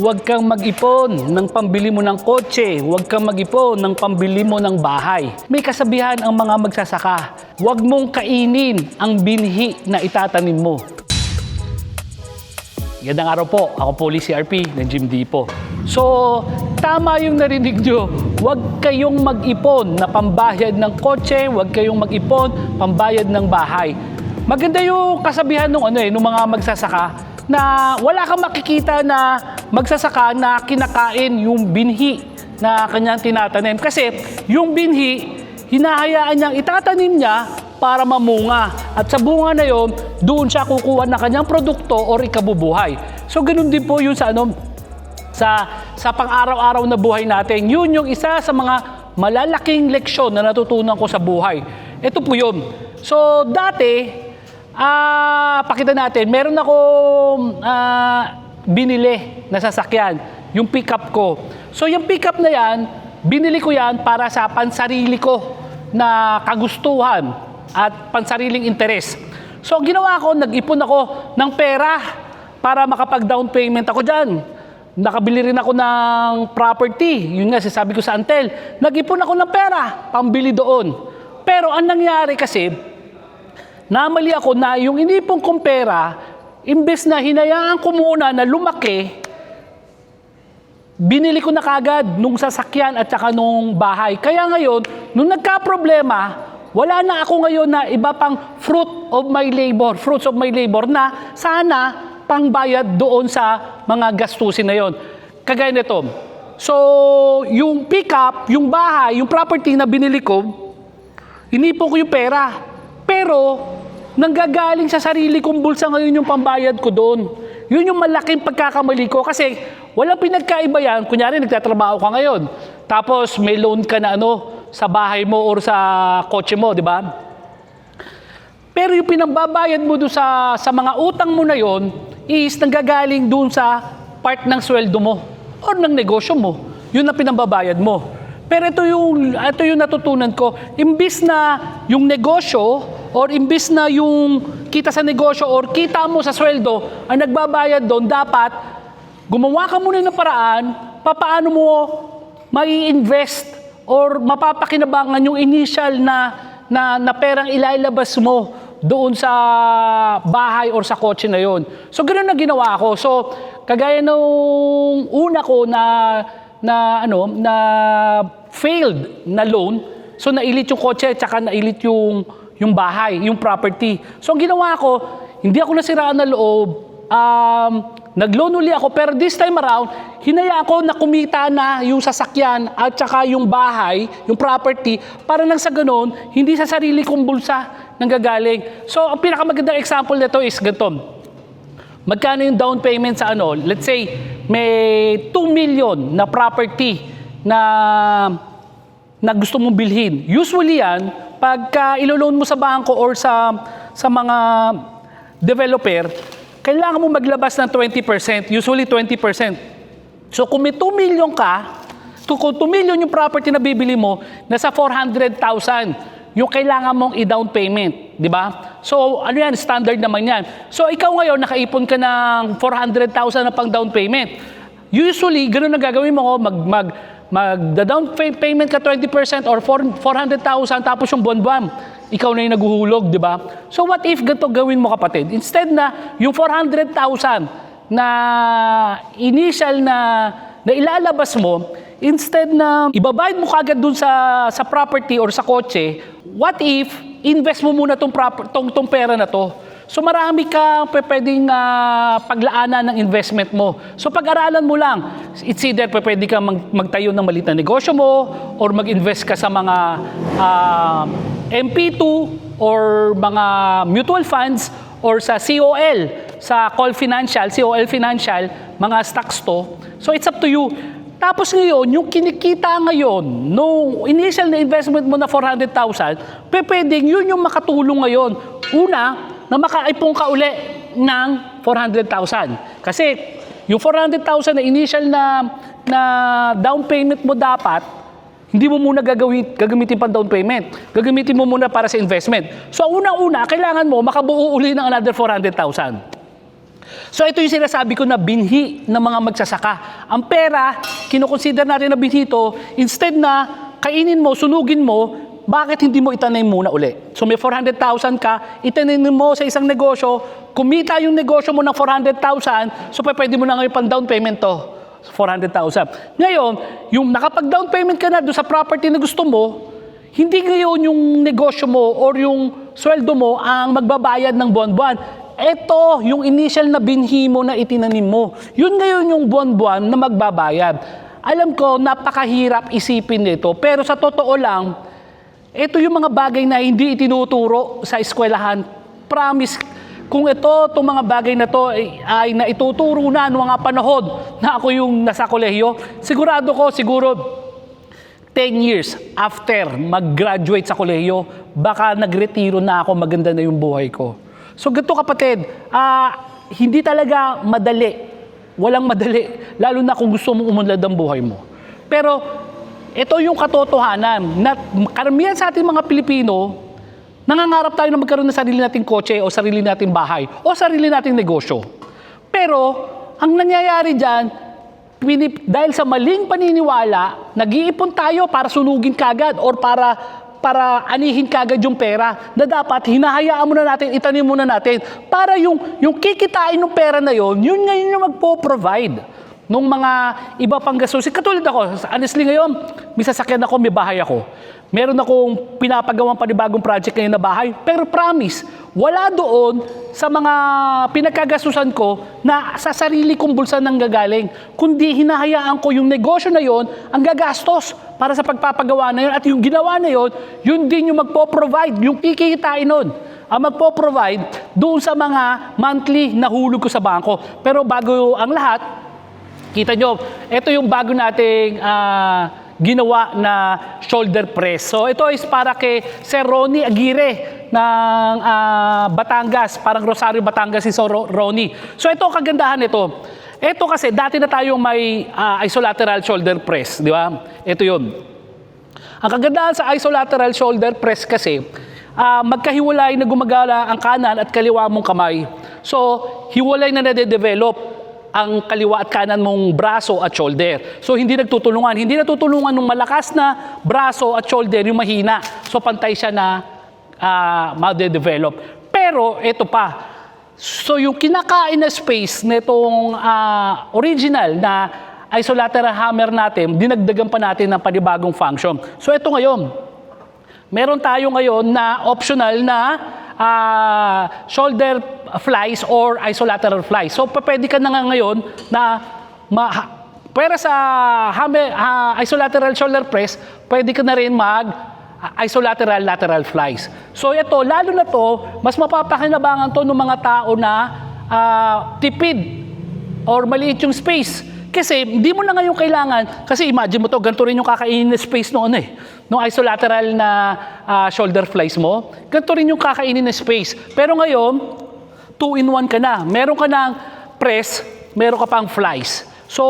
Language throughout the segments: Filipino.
Huwag kang mag-ipon ng pambili mo ng kotse. Huwag kang mag-ipon ng pambili mo ng bahay. May kasabihan ang mga magsasaka. Huwag mong kainin ang binhi na itatanim mo. Gandang araw po. Ako po si CRP ng Jim Dipo. So, tama yung narinig nyo. Huwag kayong mag-ipon na pambayad ng kotse, huwag kayong mag-ipon pambayad ng bahay. Maganda yung kasabihan ng ano eh, ng mga magsasaka na wala kang makikita na magsasaka na kinakain yung binhi na kanyang tinatanim. Kasi yung binhi, hinahayaan niyang itatanim niya para mamunga. At sa bunga na yon, doon siya kukuha ng kanyang produkto or ikabubuhay. So ganun din po yun sa ano, sa sa pang-araw-araw na buhay natin. Yun yung isa sa mga malalaking leksyon na natutunan ko sa buhay. Ito po yun. So dati, ah pakita natin, meron akong ah, binili na sasakyan, yung pickup ko. So yung pickup na yan, binili ko yan para sa pansarili ko na kagustuhan at pansariling interes. So ginawa ko, nag-ipon ako ng pera para makapag-down payment ako dyan. Nakabili rin ako ng property. Yun nga, sasabi ko sa Antel. Nag-ipon ako ng pera, pambili doon. Pero ang nangyari kasi, namali ako na yung inipon kong pera, imbes na hinayaan ko muna na lumaki, binili ko na kagad nung sasakyan at saka nung bahay. Kaya ngayon, nung nagka-problema, wala na ako ngayon na iba pang fruit of my labor, fruits of my labor na sana pangbayad doon sa mga gastusin na yon. Kagaya nito. So, yung pickup, yung bahay, yung property na binili ko, inipon ko yung pera. Pero, nanggagaling sa sarili kong bulsa ngayon yung pambayad ko doon. Yun yung malaking pagkakamali ko kasi walang pinagkaiba yan. Kunyari, nagtatrabaho ka ngayon. Tapos, may loan ka na ano, sa bahay mo or sa kotse mo, di ba? Pero yung pinambabayad mo doon sa, sa mga utang mo na yon is nanggagaling doon sa part ng sweldo mo or ng negosyo mo. Yun ang pinambabayad mo. Pero ito yung, ito yung natutunan ko. Imbis na yung negosyo or imbis na yung kita sa negosyo or kita mo sa sweldo ang nagbabayad doon, dapat gumawa ka muna ng paraan papaano mo mai invest or mapapakinabangan yung initial na, na, na perang ilalabas mo doon sa bahay or sa kotse na yon. So, ganoon na ginawa ko. So, kagaya nung una ko na, na, ano, na failed na loan, so nailit yung kotse, tsaka nailit yung, yung bahay, yung property. So, ang ginawa ko, hindi ako nasiraan na loob, um, nag-loan uli ako, pero this time around, hinaya ako na kumita na yung sasakyan at saka yung bahay, yung property, para nang sa ganun, hindi sa sarili kong bulsa nanggagaling. So, ang pinakamagandang example nito is ganito. Magkano yung down payment sa ano? Let's say, may 2 million na property na na gusto mong bilhin. Usually yan, pagka ilo-loan mo sa bangko or sa sa mga developer, kailangan mo maglabas ng 20%, usually 20%. So kung may 2 million ka, kung 2 million yung property na bibili mo, nasa 400,000 yung kailangan mong i-down payment, di ba? So ano yan, standard naman yan. So ikaw ngayon, nakaipon ka ng 400,000 na pang down payment. Usually, ganun na gagawin mo, mag, mag, mag-down pay- payment ka 20% or 4 400,000 tapos yung buwan-buwan, ikaw na yung naguhulog, di ba? So what if ganito gawin mo kapatid? Instead na yung 400,000 na initial na, na ilalabas mo, instead na ibabayad mo kagad dun sa, sa property or sa kotse, what if invest mo muna tong, proper, tong, tong pera na to? So marami ka pe- pwedeng ah, paglaanan ng investment mo. So pag-aralan mo lang, it's either pwede ka mag- magtayo ng maliit na negosyo mo or mag-invest ka sa mga ah, MP2 or mga mutual funds or sa COL, sa Call Financial, COL Financial, mga stocks to. So it's up to you. Tapos ngayon, yung kinikita ngayon, no initial na investment mo na 400,000, pe pwedeng yun yung makatulong ngayon. Una, na makaipong ka uli ng 400,000. Kasi yung 400,000 na initial na, na down payment mo dapat, hindi mo muna gagawin, gagamitin pang down payment. Gagamitin mo muna para sa investment. So unang-una, kailangan mo makabuo uli ng another 400,000. So ito yung sinasabi ko na binhi ng mga magsasaka. Ang pera, kinukonsider natin na binhi ito, instead na kainin mo, sunugin mo, bakit hindi mo itanim muna uli? So may 400,000 ka, itanim mo sa isang negosyo, kumita yung negosyo mo ng 400,000, so pwede mo na ngayon pang down payment to. 400,000. Ngayon, yung nakapag-down payment ka na doon sa property na gusto mo, hindi ngayon yung negosyo mo or yung sweldo mo ang magbabayad ng buwan-buwan. Ito, yung initial na binhi mo na itinanim mo. Yun ngayon yung buwan-buwan na magbabayad. Alam ko, napakahirap isipin nito. Pero sa totoo lang, ito yung mga bagay na hindi itinuturo sa eskwelahan. Promise, kung ito, itong mga bagay na to ay, ay naituturo na noong mga panahon na ako yung nasa kolehiyo, sigurado ko, siguro 10 years after mag-graduate sa kolehiyo, baka nagretiro na ako, maganda na yung buhay ko. So ganito kapatid, ah, hindi talaga madali. Walang madali. Lalo na kung gusto mong umunlad ang buhay mo. Pero ito yung katotohanan na karamihan sa ating mga Pilipino, nangangarap tayo na magkaroon ng sarili nating kotse o sarili nating bahay o sarili nating negosyo. Pero ang nangyayari dyan, pinip, dahil sa maling paniniwala, nag-iipon tayo para sunugin kagad or para para anihin kagad yung pera na dapat hinahayaan muna natin, itanim muna natin para yung, yung kikitain ng pera na yon, yun ngayon yung magpo-provide nung mga iba pang gastusin. Katulad ako, honestly ngayon, may sasakyan ako, may bahay ako. Meron akong pinapagawang panibagong project ngayon na bahay, pero promise, wala doon sa mga pinagkagastusan ko na sa sarili kong bulsa nang gagaling, kundi hinahayaan ko yung negosyo na yon ang gagastos para sa pagpapagawa na yun at yung ginawa na yon, yun din yung magpo-provide, yung kikitain nun ang magpo-provide doon sa mga monthly na hulog ko sa bangko. Pero bago ang lahat, Kita nyo, ito yung bago nating ah, ginawa na shoulder press. So ito is para kay Sir Ronnie Aguirre ng ah, Batangas, parang Rosario, Batangas si Sir Ro- Ronnie. So ito kagandahan nito. Ito kasi dati na tayong may ah, isolateral shoulder press, di ba? Ito yun. Ang kagandahan sa isolateral shoulder press kasi, ah, magkahiwalay na gumagala ang kanan at kaliwa mong kamay. So, hiwalay na nade-develop ang kaliwa at kanan mong braso at shoulder. So, hindi nagtutulungan. Hindi natutulungan ng malakas na braso at shoulder yung mahina. So, pantay siya na ah, made-develop. Pero, ito pa, So yung kinakain na space nitong ah, original na isolateral hammer natin, dinagdagan pa natin ng panibagong function. So ito ngayon, meron tayo ngayon na optional na ah, shoulder flies or isolateral flies. So pwede ka na nga ngayon na ma- pwera sa hammer, ah, isolateral shoulder press, pwede ka na rin mag isolateral lateral flies. So ito, lalo na to, mas mapapakinabangan to ng mga tao na ah, tipid or maliit yung space. Kasi hindi mo na ngayon kailangan, kasi imagine mo to, ganito rin yung kakainin na space noon eh. Nung isolateral na ah, shoulder flies mo, ganito rin yung kakainin na space. Pero ngayon, two in one ka na. Meron ka ng press, meron ka pang flies. So,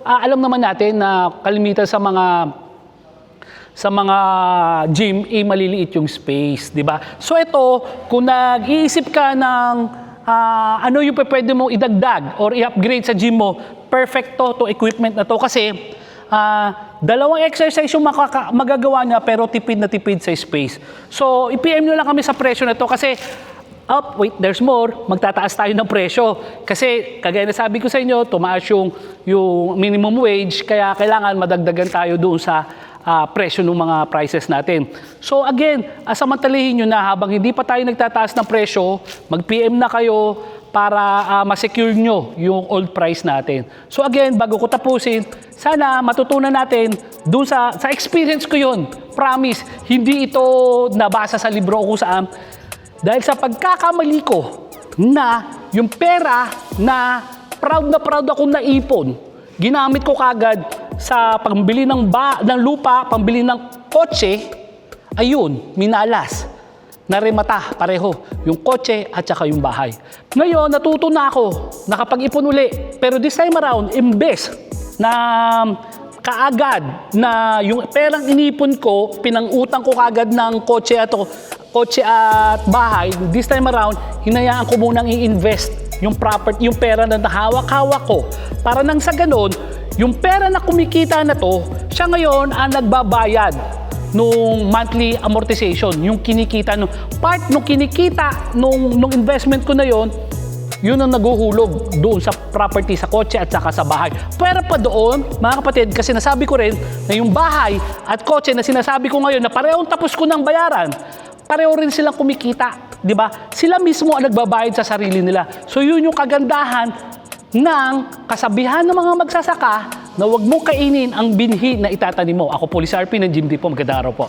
ah, alam naman natin na kalimitan sa mga sa mga gym, eh, maliliit yung space, di ba? So ito, kung nag-iisip ka ng ah, ano yung pwede mong idagdag or i-upgrade sa gym mo, perfect to, to equipment na to. Kasi ah, dalawang exercise yung makaka- magagawa niya pero tipid na tipid sa space. So, i-PM nyo lang kami sa presyo na to kasi up, wait, there's more, magtataas tayo ng presyo. Kasi, kagaya na sabi ko sa inyo, tumaas yung, yung minimum wage, kaya kailangan madagdagan tayo doon sa ah, presyo ng mga prices natin. So again, uh, samantalihin nyo na habang hindi pa tayo nagtataas ng presyo, mag-PM na kayo para ah, ma-secure nyo yung old price natin. So again, bago ko tapusin, sana matutunan natin doon sa, sa experience ko yun. Promise, hindi ito nabasa sa libro o kung saan. Dahil sa pagkakamali ko na yung pera na proud na proud ako naipon, ginamit ko kagad sa pambili ng, ba, ng lupa, pambili ng kotse, ayun, minalas. Narimata pareho, yung kotse at saka yung bahay. Ngayon, natuto na ako, nakapag-ipon uli. Pero this time around, imbes na kaagad na yung perang inipon ko, pinangutang ko kaagad ng kotse at kotse at bahay, this time around, hinayaan ko munang i-invest yung property, yung pera na nahawak-hawak ko. Para nang sa ganun, yung pera na kumikita na to, siya ngayon ang nagbabayad nung monthly amortization, yung kinikita nung part nung kinikita nung nung investment ko na yon, yun ang naguhulog doon sa property, sa kotse at saka sa bahay. Pero pa doon, mga kapatid, kasi nasabi ko rin na yung bahay at kotse na sinasabi ko ngayon na parehong tapos ko ng bayaran, pareho rin silang kumikita. Di ba? Sila mismo ang nagbabayad sa sarili nila. So yun yung kagandahan ng kasabihan ng mga magsasaka na huwag mo kainin ang binhi na itatanim mo. Ako po, Liz RP ng Jim D po. Magandang araw po.